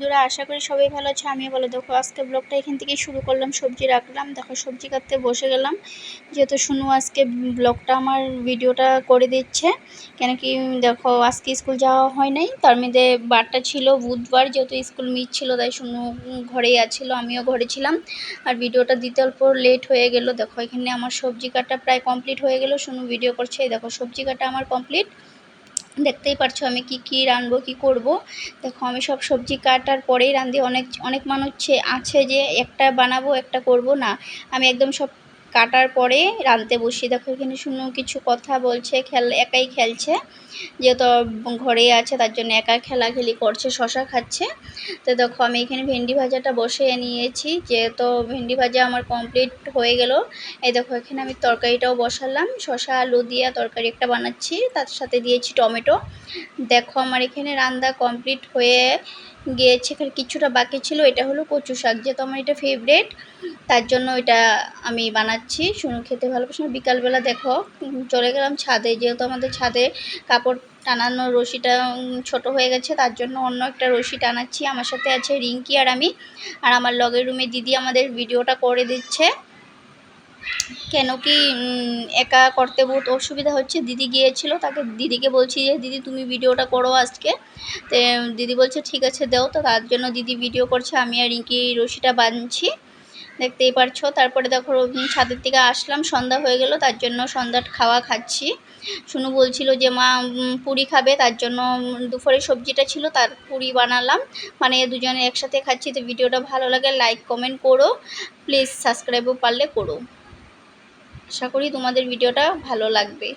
বন্ধুরা, আশা করি সবাই ভালো আছে, আমিও ভালো। দেখো, আজকে ব্লগটা এখান থেকে শুরু করলাম, সবজি রাখলাম। দেখো, সবজি কাটতে বসে গেলাম। যেহেতু শুনু আজকে ব্লগটা আমার ভিডিওটা করে দিচ্ছে, কেন কি দেখো, আজকে স্কুল যাওয়া হয় নাই। তার মধ্যে বারটা ছিল, বুধবার যেহেতু স্কুল মিট ছিল, তাই শুনু ঘরেই আছিল, আমিও ঘরে ছিলাম। আর ভিডিওটা দিতে অল্প লেট হয়ে গেল। দেখো, এখানে আমার সবজি কাটা প্রায় কমপ্লিট হয়ে গেল। শুনু ভিডিও করছে, দেখো, সবজি কাটা আমার কমপ্লিট দেখতেই পারছ আমি কি কি রাঁধবো, কি করব। দেখো আমি সব সবজি কাটার পরেই রাঁধি। অনেক অনেক মানুষ আছে যে একটা বানাবো, একটা করব না। আমি একদম সব কাটার পরে রাঁধতে বসি। দেখো, এখানে শুনো কিছু কথা বলছে, খেল, একাই খেলছে। যেহেতু ঘরে আছে, তার জন্য একা খেলাখেলি করছে, শশা খাচ্ছে। তো দেখো, আমি এখানে ভেন্ডি ভাজাটা বসে নিয়েছি। যেহেতু ভেন্ডি ভাজা আমার কমপ্লিট হয়ে গেল। এই দেখো, এখানে আমি তরকারিটাও বসালাম। শশা, আলু দিয়ে তরকারি একটা বানাচ্ছি। তার সাথে দিয়েছি টমেটো। দেখো, আমার এখানে রান্না কমপ্লিট হয়ে গিয়েছে এখানে কিছুটা বাকি ছিল, এটা হলো কচু শাক, যেহেতু আমার এটা ফেভারেট তার জন্য এটা আমি বানাচ্ছি। শুনু, খেতে ভালোবাসি বিকালবেলা দেখো চলে গেলাম ছাদে, যেহেতু আমাদের ছাদে কাপড় টানানো রশিটা ছোট হয়ে গেছে, তার জন্য অন্য একটা রশি টানাচ্ছি। আমার সাথে আছে রিঙ্কি আর আমি, আর আমার লগের রুমে দিদি আমাদের ভিডিওটা করে দিচ্ছে। কেন কি একা করতে বহুত অসুবিধা হচ্ছে। দিদি গিয়েছিল, তাকে দিদিকে বলছি যে, দিদি, তুমি ভিডিওটা করো আজকে। তো, দিদি বলছে, ঠিক আছে, দাও। তো তার জন্য দিদি ভিডিও করছে, আমি আর রিঙ্কি রশিটা বাঁধছি। দেখতেই পারছ। তারপরে দেখো ছাদের থেকে আসলাম, সন্ধ্যা হয়ে গেল, তার জন্য সন্ধ্যার খাওয়া খাচ্ছি। শুনু বলছিল যে, মা পুরি খাবে। তার জন্য দুপুরে সবজিটা ছিল, তার পুরি বানালাম। মানে দুজনে একসাথে খাচ্ছি, তো ভিডিওটা ভালো লাগে লাইক কমেন্ট করো। প্লিজ সাবস্ক্রাইবও পারলে করো। আশা করি তোমাদের ভিডিওটা ভালো লাগবে।